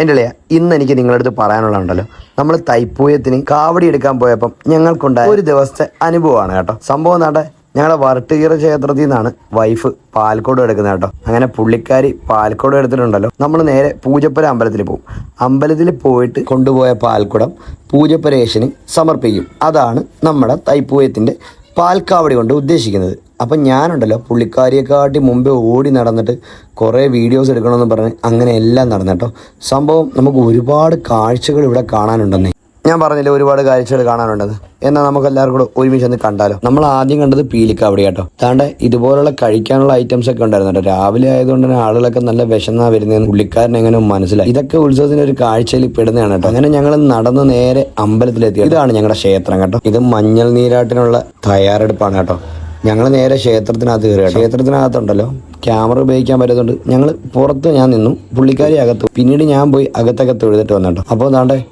എന്റെ ഇളയ ഇന്ന് എനിക്ക് നിങ്ങളുടെ അടുത്ത് പറയാനുള്ളതുണ്ടല്ലോ നമ്മൾ തൈപ്പൂയത്തിന് കാവടി എടുക്കാൻ പോയപ്പം ഞങ്ങൾക്കുണ്ടായ ഒരു ദിവസത്തെ അനുഭവമാണ് കേട്ടോ. സംഭവം നാട്ടെ ഞങ്ങളെ വരട്ടുകീറ ക്ഷേത്രത്തിൽ നിന്നാണ് വൈഫ് പാൽക്കോട് എടുക്കുന്നത് കേട്ടോ. അങ്ങനെ പുള്ളിക്കാരി പാൽക്കോട് എടുത്തിട്ടുണ്ടല്ലോ. നമ്മൾ നേരെ പൂജപ്പുര അമ്പലത്തിൽ പോകും. അമ്പലത്തിൽ പോയിട്ട് കൊണ്ടുപോയ പാൽക്കുടം പൂജപ്പുരേശന് സമർപ്പിക്കും. അതാണ് നമ്മുടെ തൈപ്പൂയത്തിന്റെ പാൽക്കാവടി കൊണ്ട് ഉദ്ദേശിക്കുന്നത്. അപ്പം ഞാനുണ്ടല്ലോ പുള്ളിക്കാരിയെക്കാട്ടി മുമ്പേ ഓടി നടന്നിട്ട് കുറേ വീഡിയോസ് എടുക്കണമെന്ന് പറഞ്ഞ് അങ്ങനെ എല്ലാം നടന്നു സംഭവം നമുക്ക് ഒരുപാട് കാഴ്ചകൾ ഇവിടെ കാണാനുണ്ടെന്നേ. ഞാൻ പറഞ്ഞില്ലേ ഒരുപാട് കാഴ്ചകൾ കാണാനുണ്ടത്. എന്നാൽ നമുക്ക് എല്ലാവർക്കും കൂടെ ഒരുമിച്ച് ഒന്ന് കണ്ടാലോ. നമ്മൾ ആദ്യം കണ്ടത് പീലിക്കാവടി കേട്ടോ. താണ്ട് ഇതുപോലുള്ള കഴിക്കാനുള്ള ഐറ്റംസ് ഒക്കെ ഉണ്ടായിരുന്നു കേട്ടോ. രാവിലെ ആയതുകൊണ്ട് തന്നെ ആളുകളൊക്കെ നല്ല വിശന്നാ വരുന്നതെന്ന് പുള്ളിക്കാരൻ എങ്ങനെ മനസ്സിലായി. ഇതൊക്കെ ഉത്സവത്തിന്റെ ഒരു കാഴ്ചയിൽ പെടുന്നതാണ് കേട്ടോ. അങ്ങനെ ഞങ്ങൾ നടന്ന് നേരെ അമ്പലത്തിലെത്തി. ഇതാണ് ഞങ്ങളുടെ ക്ഷേത്രം കേട്ടോ. ഇത് മഞ്ഞൾ നീരാട്ടിനുള്ള തയ്യാറെടുപ്പാണ് കേട്ടോ. ഞങ്ങൾ നേരെ ക്ഷേത്രത്തിനകത്ത് കയറി ക്ഷേത്രത്തിനകത്തുണ്ടല്ലോ. ക്യാമറ ഉപയോഗിക്കാൻ പറ്റുന്നുണ്ട് ഞങ്ങൾ പുറത്ത് ഞാൻ നിന്നു. പുള്ളിക്കാരി അകത്ത് പിന്നീട് ഞാൻ പോയി അകത്തകത്ത് എഴുതിട്ട് വന്നിട്ടോ. അപ്പോൾ എന്താണ്ടേ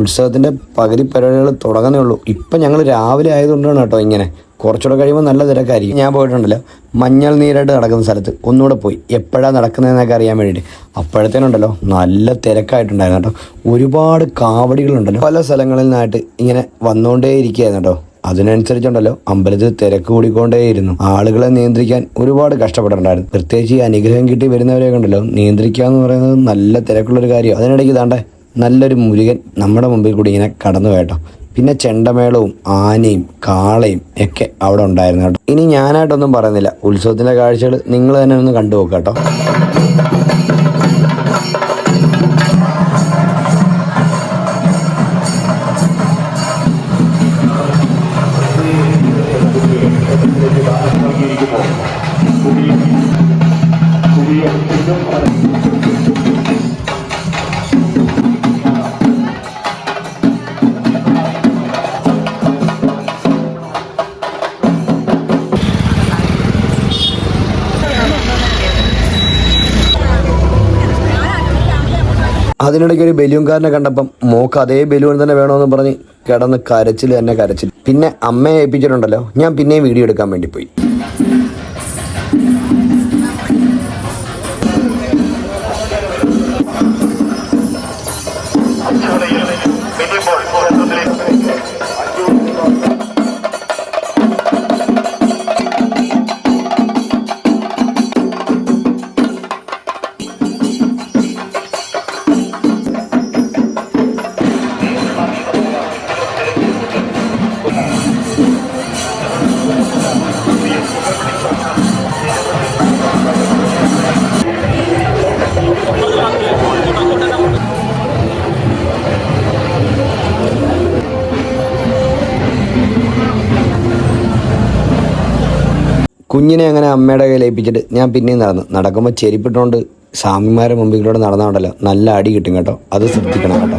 ഉത്സവത്തിന്റെ പകുതി പരിപാടികൾ തുടങ്ങുന്നേ ഉള്ളൂ. ഇപ്പം ഞങ്ങൾ രാവിലെ ആയതുകൊണ്ടാണ് കേട്ടോ ഇങ്ങനെ. കുറച്ചുകൂടെ കഴിയുമ്പോൾ നല്ല തിരക്കായിരിക്കും. ഞാൻ പോയിട്ടുണ്ടല്ലോ മഞ്ഞൾ നീരായിട്ട് നടക്കുന്ന സ്ഥലത്ത്. ഒന്നുകൂടെ പോയി. എപ്പോഴാണ് നടക്കുന്നതെന്നൊക്കെ അറിയാൻ വേണ്ടിയിട്ട്. അപ്പോഴത്തേനുണ്ടല്ലോ നല്ല തിരക്കായിട്ടുണ്ടായിരുന്നു കേട്ടോ. ഒരുപാട് കാവടികളുണ്ടല്ലോ. പല സ്ഥലങ്ങളിൽ നിന്നായിട്ട് ഇങ്ങനെ വന്നുകൊണ്ടേ ഇരിക്കുകയായിരുന്നു കേട്ടോ. അതിനനുസരിച്ചുണ്ടല്ലോ അമ്പലത്തിൽ തിരക്ക് കൂടിക്കൊണ്ടേയിരുന്നു. ആളുകളെ നിയന്ത്രിക്കാൻ ഒരുപാട് കഷ്ടപ്പെട്ടിട്ടുണ്ടായിരുന്നു. പ്രത്യേകിച്ച് ഈ അനുഗ്രഹം കിട്ടി വരുന്നവരെ കണ്ടല്ലോ നിയന്ത്രിക്കുക എന്ന് പറയുന്നത് നല്ല തിരക്കുള്ളൊരു കാര്യം അതിനിടയ്ക്ക് താണ്ടെ നല്ലൊരു മുരുകൻ നമ്മുടെ മുമ്പിൽ കൂടി ഇങ്ങനെ കടന്നു കേട്ടോ പിന്നെ ചെണ്ടമേളവും ആനയും കാളയും ഒക്കെ അവിടെ ഉണ്ടായിരുന്നു കേട്ടോ. ഇനി ഞാനായിട്ടൊന്നും പറയുന്നില്ല. ഉത്സവത്തിന്റെ കാഴ്ചകൾ നിങ്ങൾ തന്നെ ഒന്ന് കണ്ടു കേട്ടോ. അതിനിടയ്ക്ക് ഒരു ബലൂൺകാരനെ കണ്ടപ്പം മോക്ക് അതേ ബലൂൺ തന്നെ വേണമെന്ന് പറഞ്ഞ് കിടന്ന് കരച്ചിൽ തന്നെ കരച്ചിൽ പിന്നെ അമ്മയെ ഏൽപ്പിച്ചിട്ടുണ്ടല്ലോ. ഞാൻ പിന്നെയും വീഡിയോ എടുക്കാൻ വേണ്ടി പോയി. Looking forward. കുഞ്ഞിനെ അങ്ങനെ അമ്മയുടെ കയ്യിൽ ഏൽപ്പിച്ചിട്ട് ഞാൻ പിന്നെയും നടന്നു. നടക്കുമ്പോൾ ചെരിപ്പിട്ടുകൊണ്ട് സ്വാമിമാരെ മുമ്പിലൂടെ നടന്നോണ്ടല്ലോ നല്ല അടി കിട്ടും കേട്ടോ. അത് ശ്രദ്ധിക്കണം കേട്ടോ.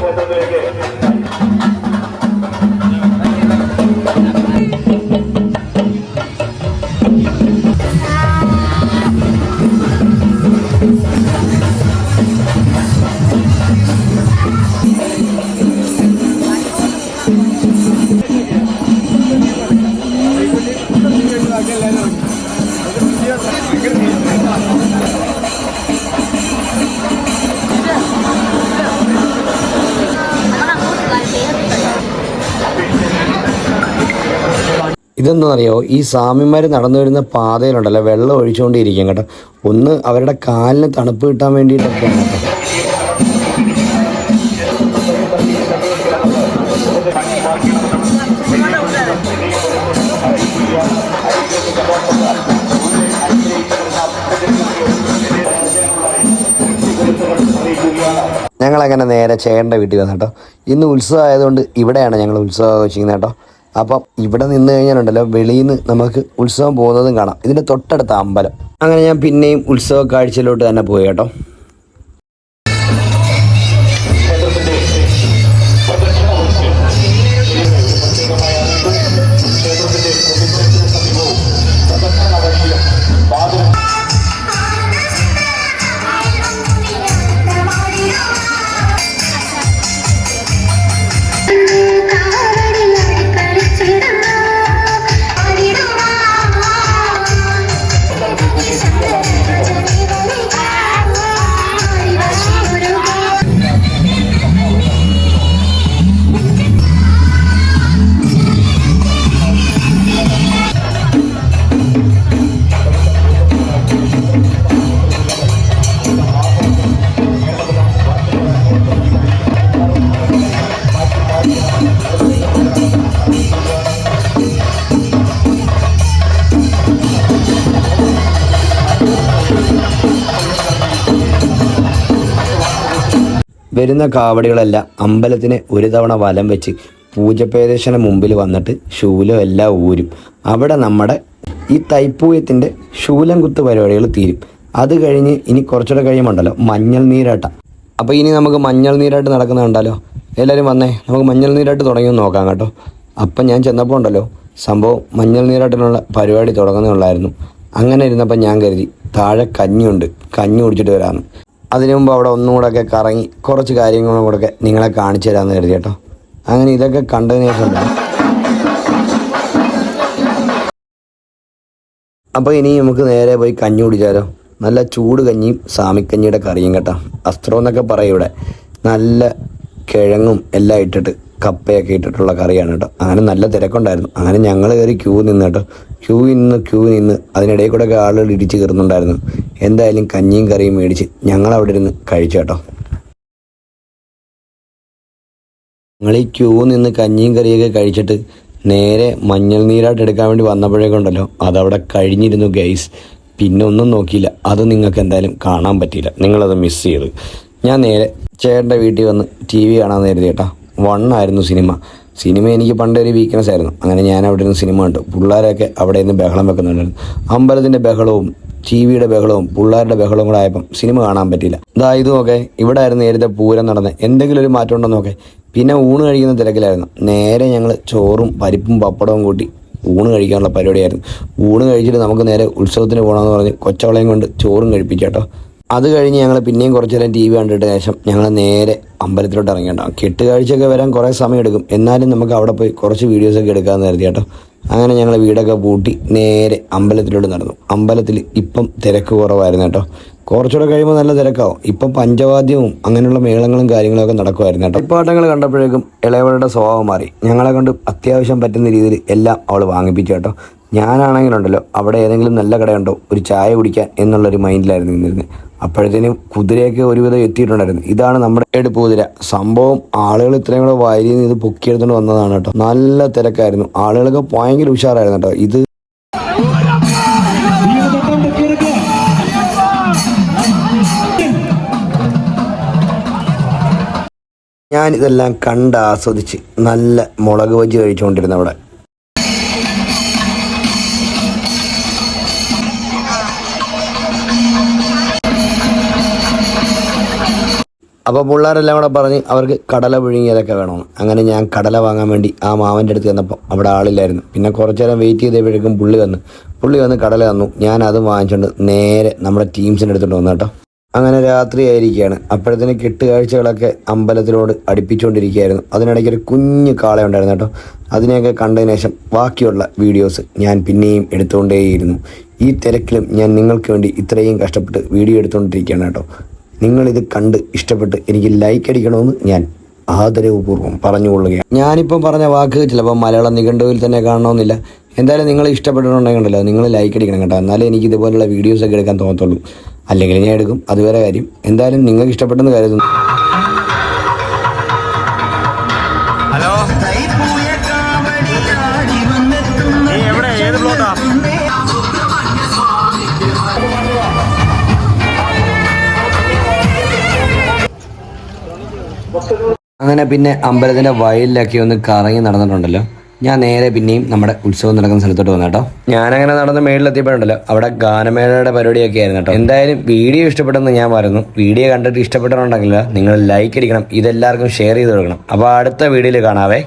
ഇതൊന്നും അറിയോ ഈ സ്വാമിമാർ നടന്നു വരുന്ന പാതയിലുണ്ടല്ലോ വെള്ളം ഒഴിച്ചുകൊണ്ടിരിക്കും കേട്ടോ. ഒന്ന് അവരുടെ കാലിന് തണുപ്പ് കിട്ടാൻ വേണ്ടിയിട്ടൊക്കെയാണ് കേട്ടോ. ഞങ്ങളങ്ങനെ നേരെ ചേട്ടന്റെ വീട്ടിൽ വന്നു കേട്ടോ. ഇന്ന് ഉത്സവം ആയതുകൊണ്ട് ഇവിടെയാണ് ഞങ്ങൾ ഉത്സവം ആഘോഷിക്കുന്നത് കേട്ടോ. അപ്പം ഇവിടെ നിന്ന് കഴിഞ്ഞാലുണ്ടല്ലോ വെളിയിൽ നിന്ന് നമുക്ക് ഉത്സവം പോകുന്നതും കാണാം. ഇതിന്റെ തൊട്ടടുത്ത അമ്പലം. അങ്ങനെ ഞാൻ പിന്നെയും ഉത്സവ കാഴ്ചയിലോട്ട് തന്നെ പോയി കേട്ടോ. വരുന്ന കാവടികളെല്ലാം അമ്പലത്തിന് ഒരു തവണ വലം വെച്ച് പൂജപ്രദേശന മുമ്പിൽ വന്നിട്ട് ശൂലം എല്ലാം ഊരും. അവിടെ നമ്മുടെ ഈ തൈപ്പൂയത്തിന്റെ ശൂലം കുത്ത് പരിപാടികൾ തീരും. അത് കഴിഞ്ഞ് ഇനി കുറച്ചുകൂടെ കഴിയുമുണ്ടല്ലോ മഞ്ഞൾ നീരാട്ട. അപ്പോൾ ഇനി നമുക്ക് മഞ്ഞൾ നീരാട്ട് നടക്കുന്നുണ്ടല്ലോ എല്ലാവരും വന്നേ നമുക്ക് മഞ്ഞൾ നീരാട്ട് തുടങ്ങി നോക്കാം കേട്ടോ. അപ്പം ഞാൻ ചെന്നപ്പോൾ ഉണ്ടല്ലോ സംഭവം മഞ്ഞൾ നീരാട്ടിനുള്ള പരിപാടി തുടങ്ങുന്നുള്ളായിരുന്നു അങ്ങനെ ഇരുന്നപ്പോൾ ഞാൻ കരുതി താഴെ കഞ്ഞിയുണ്ട് കഞ്ഞി കുടിച്ചിട്ട് വരാമെന്ന് അതിനു മുമ്പ് അവിടെ ഒന്നും കൂടെ ഒക്കെ കറങ്ങി കുറച്ച് കാര്യങ്ങളും കൂടെ നിങ്ങളെ കാണിച്ചു തരാമെന്ന് കരുതി കേട്ടോ. അങ്ങനെ ഇതൊക്കെ കണ്ടതിന് ശേഷം അപ്പോൾ ഇനി നമുക്ക് നേരെ പോയി കഞ്ഞി കുടിച്ചാലോ? നല്ല ചൂട് കഞ്ഞിയും സാമിക്കഞ്ഞിയുടെ കറിയും കേട്ടോ. അസ്ത്രം എന്നൊക്കെ പറയും ഇവിടെ. നല്ല കിഴങ്ങും എല്ലാം ഇട്ടിട്ട് കപ്പയൊക്കെ ഇട്ടിട്ടുള്ള കറിയാണ് കേട്ടോ. അങ്ങനെ നല്ല തിരക്കുണ്ടായിരുന്നു. അങ്ങനെ ഞങ്ങൾ കയറി ക്യൂ നിന്ന് കേട്ടോ. ക്യൂ നിന്ന് ക്യൂ നിന്ന് അതിനിടയിൽ കൂടെ ആളുകൾ ഇടിച്ച് കയറുന്നുണ്ടായിരുന്നു. എന്തായാലും കഞ്ഞിയും കറിയും മേടിച്ച് ഞങ്ങൾ അവിടെ ഇരുന്ന് കഴിച്ചു കേട്ടോ. ഞങ്ങൾ ഈ ക്യൂ നിന്ന് കഞ്ഞിയും കറിയൊക്കെ കഴിച്ചിട്ട് നേരെ മഞ്ഞൾ നീരായിട്ട് എടുക്കാൻ വേണ്ടി വന്നപ്പോഴേക്കുണ്ടല്ലോ അതവിടെ കഴിഞ്ഞിരുന്നു ഗൈസ് പിന്നെ ഒന്നും നോക്കിയില്ല. അത് നിങ്ങൾക്ക് എന്തായാലും കാണാൻ പറ്റിയില്ല. നിങ്ങളത് മിസ് ചെയ്തു ഞാൻ നേരെ ചേട്ടന്റെ വീട്ടിൽ വന്ന് ടി വി കാണാമെന്ന് കരുതി കേട്ടോ. വണ്ണായിരുന്നു സിനിമ. സിനിമ എനിക്ക് പണ്ടൊരു വീക്ക്നെസ് ആയിരുന്നു. അങ്ങനെ ഞാൻ അവിടെ നിന്ന് സിനിമ കണ്ടു. പിള്ളേരൊക്കെ അവിടെ നിന്ന് ബഹളം വെക്കുന്നുണ്ടായിരുന്നു. അമ്പലത്തിന്റെ ബഹളവും ടി വിയുടെ ബഹളവും പിള്ളേരുടെ ബഹളവും കൂടെ ആയപ്പം സിനിമ കാണാൻ പറ്റിയില്ല. ഇതാ ഇതുമൊക്കെ ഇവിടെ ആയിരുന്നു നേരത്തെ പൂരം നടന്ന്. എന്തെങ്കിലും ഒരു മാറ്റം ഉണ്ടോ നോക്കെ. പിന്നെ ഊണ് കഴിക്കുന്ന തിരക്കിലായിരുന്നു. നേരെ ഞങ്ങൾ ചോറും പരിപ്പും പപ്പടവും കൂട്ടി ഊണ് കഴിക്കാനുള്ള പരിപാടിയായിരുന്നു. ഊണ് കഴിച്ചിട്ട് നമുക്ക് നേരെ ഉത്സവത്തിന് പോകണമെന്ന് പറഞ്ഞ് കൊച്ചവളയും കൊണ്ട് ചോറും കഴിപ്പിക്കാട്ടോ. അത് കഴിഞ്ഞ് ഞങ്ങൾ പിന്നെയും കുറച്ചു നേരം ടി വി കണ്ടിട്ട് ശേഷം ഞങ്ങൾ നേരെ അമ്പലത്തിലോട്ട് ഇറങ്ങിയിട്ടുണ്ടാവും കെട്ടുകാഴ്ചയൊക്കെ വരാൻ കുറേ സമയം എടുക്കും എന്നാലും നമുക്ക് അവിടെ പോയി കുറച്ച് വീഡിയോസൊക്കെ എടുക്കാമെന്ന് കരുതി കേട്ടോ. അങ്ങനെ ഞങ്ങൾ വീടൊക്കെ പൂട്ടി നേരെ അമ്പലത്തിലോട്ട് നടന്നു. അമ്പലത്തിൽ ഇപ്പം തിരക്ക് കുറവായിരുന്നു കേട്ടോ. കുറച്ചുകൂടെ കഴിയുമ്പോൾ നല്ല തിരക്കാവും. ഇപ്പം പഞ്ചവാദ്യവും അങ്ങനെയുള്ള മേളങ്ങളും കാര്യങ്ങളൊക്കെ നടക്കുമായിരുന്നു കേട്ടോ. ഇപ്പാട്ടങ്ങൾ കണ്ടപ്പോഴേക്കും ഇളയവളുടെ സ്വഭാവം മാറി. ഞങ്ങളെ കൊണ്ട് അത്യാവശ്യം പറ്റുന്ന രീതിയിൽ എല്ലാം അവൾ വാങ്ങിപ്പിച്ചു കേട്ടോ. ഞാനാണെങ്കിലുണ്ടല്ലോ അവിടെ ഏതെങ്കിലും നല്ല കടയുണ്ടോ? ഒരു ചായ കുടിക്കാൻ എന്നുള്ളൊരു മൈൻഡിലായിരുന്നു നിന്നിരുന്നത്. അപ്പോഴത്തേനും കുതിരയൊക്കെ ഒരുവിധം എത്തിയിട്ടുണ്ടായിരുന്നു. ഇതാണ് നമ്മുടെ എടുപ്പ് കുതിര സംഭവം ആളുകൾ ഇത്രയും കൂടെ വാരി നിന്ന് ഇത് പൊക്കിയെടുത്തുകൊണ്ട് വന്നതാണ് കേട്ടോ. നല്ല തിരക്കായിരുന്നു. ആളുകളൊക്കെ ഭയങ്കര ഉഷാറായിരുന്നു കേട്ടോ. ഇത് ഞാൻ ഇതെല്ലാം കണ്ട് ആസ്വദിച്ച് നല്ല മുളക് ബജി കഴിച്ചുകൊണ്ടിരുന്ന അവിടെ അപ്പോൾ പിള്ളേരെല്ലാം കൂടെ പറഞ്ഞ് അവർക്ക് കടല പുഴുങ്ങിയതൊക്കെ വേണമെന്ന് അങ്ങനെ ഞാൻ കടല വാങ്ങാൻ വേണ്ടി ആ മാവന്റെ അടുത്ത് ചെന്നപ്പോൾ അവിടെ ആളില്ലായിരുന്നു. പിന്നെ കുറച്ച് നേരം വെയിറ്റ് ചെയ്തപ്പോഴേക്കും പുള്ളി വന്ന് പുള്ളി വന്ന് കടല തന്നു. ഞാൻ അത് വാങ്ങിച്ചുകൊണ്ട് നേരെ നമ്മുടെ ടീംസിന്റെ അടുത്തോട്ട് വന്നു കേട്ടോ. അങ്ങനെ രാത്രി ആയിരിക്കുകയാണ്. അപ്പോഴത്തേന് കെട്ടുകാഴ്ചകളൊക്കെ അമ്പലത്തിനോട് അടുപ്പിച്ചുകൊണ്ടിരിക്കുകയായിരുന്നു അതിനിടയ്ക്ക് ഒരു കുഞ്ഞ് കാള ഉണ്ടായിരുന്നു കേട്ടോ. അതിനെയൊക്കെ കണ്ടതിന് ശേഷം ബാക്കിയുള്ള വീഡിയോസ് ഞാൻ പിന്നെയും എടുത്തുകൊണ്ടേയിരുന്നു. ഈ തിരക്കിലും ഞാൻ നിങ്ങൾക്ക് വേണ്ടി ഇത്രയും കഷ്ടപ്പെട്ട് വീഡിയോ എടുത്തുകൊണ്ടിരിക്കുകയാണ് കേട്ടോ. നിങ്ങളിത് കണ്ട് ഇഷ്ടപ്പെട്ട് എനിക്ക് ലൈക്ക് അടിക്കണമെന്ന് ഞാൻ ആദരവപൂർവം പറഞ്ഞുകൊള്ളുകയാണ്. ഞാനിപ്പം പറഞ്ഞ വാക്ക് ചിലപ്പോൾ മലയാളം നിഘണ്ടുവിൽ തന്നെ കാണണമെന്നില്ല. എന്തായാലും നിങ്ങൾ ഇഷ്ടപ്പെട്ടിട്ടുണ്ടെങ്കിൽ നിങ്ങൾ ലൈക്ക് അടിക്കണം കേട്ടോ. എന്നാലേ എനിക്ക് ഇതുപോലുള്ള വീഡിയോസൊക്കെ എടുക്കാൻ തോന്നത്തുള്ളൂ. അല്ലെങ്കിൽ ഞാൻ എടുക്കും. അതുവരെ കാര്യം. എന്തായാലും നിങ്ങൾക്ക് ഇഷ്ടപ്പെട്ടെന്ന് കരുതുന്നു. അങ്ങനെ പിന്നെ അമ്പലത്തിന്റെ വയലിലൊക്കെ ഒന്ന് കറങ്ങി നടന്നിട്ടുണ്ടല്ലോ. ഞാൻ നേരെ പിന്നെയും നമ്മുടെ ഉത്സവം നടക്കുന്ന സ്ഥലത്തോട്ട് വന്നു കേട്ടോ. ഞാനങ്ങനെ നടന്ന് മേളിലെത്തിയപ്പോഴുണ്ടല്ലോ അവിടെ ഗാനമേളയുടെ പരിപാടിയൊക്കെ ആയിരുന്നു കേട്ടോ. എന്തായാലും വീഡിയോ ഇഷ്ടപ്പെട്ടെന്ന് ഞാൻ പറയുന്നു. വീഡിയോ കണ്ടിട്ട് ഇഷ്ടപ്പെട്ടിട്ടുണ്ടെങ്കിൽ നിങ്ങൾ ലൈക്ക് അടിക്കണം ഇതെല്ലാവർക്കും ഷെയർ ചെയ്ത് കൊടുക്കണം. അപ്പോൾ അടുത്ത വീഡിയോയിൽ കാണാവേ.